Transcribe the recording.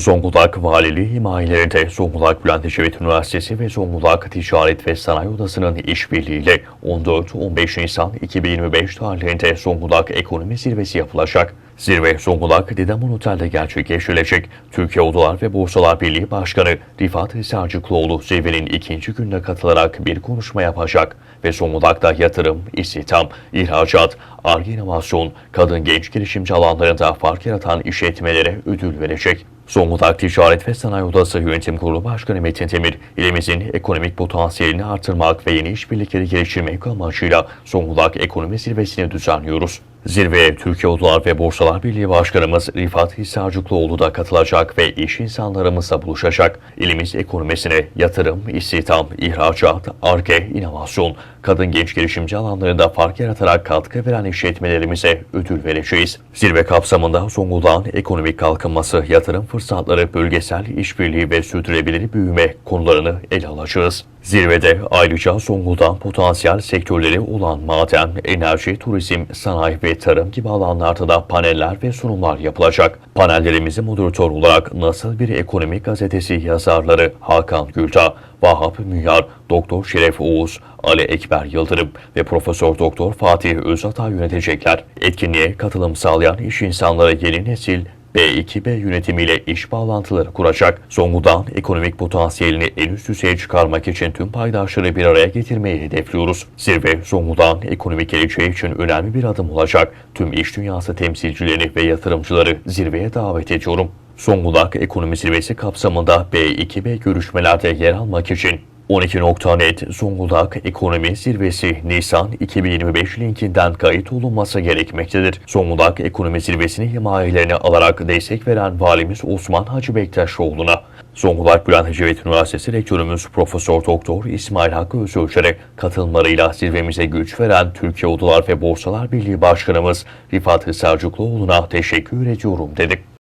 Zonguldak Valiliği himayelerinde Zonguldak Bülent Ecevit Üniversitesi ve Zonguldak Ticaret ve Sanayi Odası'nın işbirliğiyle 14-15 Nisan 2025 tarihlerinde Zonguldak Ekonomi Zirvesi yapılacak. Zirve Zonguldak Didamon Otel'de gerçekleştirilecek. Türkiye Odalar ve Borsalar Birliği Başkanı Rifat Hisarcıklıoğlu zirvenin ikinci gününe katılarak bir konuşma yapacak ve Zonguldak'ta yatırım, istihdam, ihracat, ARGE inovasyon, kadın genç girişimci alanlarında fark yaratan işletmelere ödül verecek. Zonguldak Ticaret ve Sanayi Odası Yönetim Kurulu Başkanı Metin Temir, ilimizin ekonomik potansiyelini artırmak ve yeni işbirlikleri geliştirmek amacıyla Zonguldak Ekonomi Zirvesi'ni düzenliyoruz. Zirveye Türkiye Odalar ve Borsalar Birliği Başkanımız Rifat Hisarcıklıoğlu da katılacak ve iş insanlarımızla buluşacak. İlimiz ekonomisine yatırım, istihdam, ihracat, ARGE, inovasyon, kadın genç girişimci alanlarında fark yaratarak katkı veren işletmelerimize ödül vereceğiz. Zirve kapsamında Zonguldak'ın ekonomik kalkınması, yatırım fırsatları, bölgesel işbirliği ve sürdürülebilir büyüme konularını ele alacağız. Zirvede ayrıca Zonguldak'ın potansiyel sektörleri olan maden, enerji, turizm, sanayi ve tarım gibi alanlarda da paneller ve sunumlar yapılacak. Panellerimizi moderatör olarak Nasıl Bir Ekonomi Gazetesi yazarları Hakan Gülta, Vahap Müyar, Doktor Şeref Oğuz, Ali Ekber Yıldırım ve Profesör Doktor Fatih Özatay yönetecekler. Etkinliğe katılım sağlayan iş insanları yeni nesil B2B yönetimiyle iş bağlantıları kuracak. Zonguldak'ın ekonomik potansiyelini en üst düzeye çıkarmak için tüm paydaşları bir araya getirmeyi hedefliyoruz. Zirve, Zonguldak'ın ekonomik geleceği için önemli bir adım olacak. Tüm iş dünyası temsilcilerini ve yatırımcıları zirveye davet ediyorum. Zonguldak Ekonomi Zirvesi kapsamında B2B görüşmelerde yer almak için 12.net Zonguldak Ekonomi Zirvesi Nisan 2025 linkinden kayıt olunması gerekmektedir. Zonguldak Ekonomi Zirvesi'ni himayelerini alarak destek veren Valimiz Osman Hacı Bektaşoğlu'na, Zonguldak Bülent Ecevit Üniversitesi Rektörümüz Profesör Doktor İsmail Hakkı Özölçer'e katılımlarıyla zirvemize güç veren Türkiye Odalar ve Borsalar Birliği Başkanımız Rifat Hisarcıklıoğlu'na teşekkür ediyorum dedik.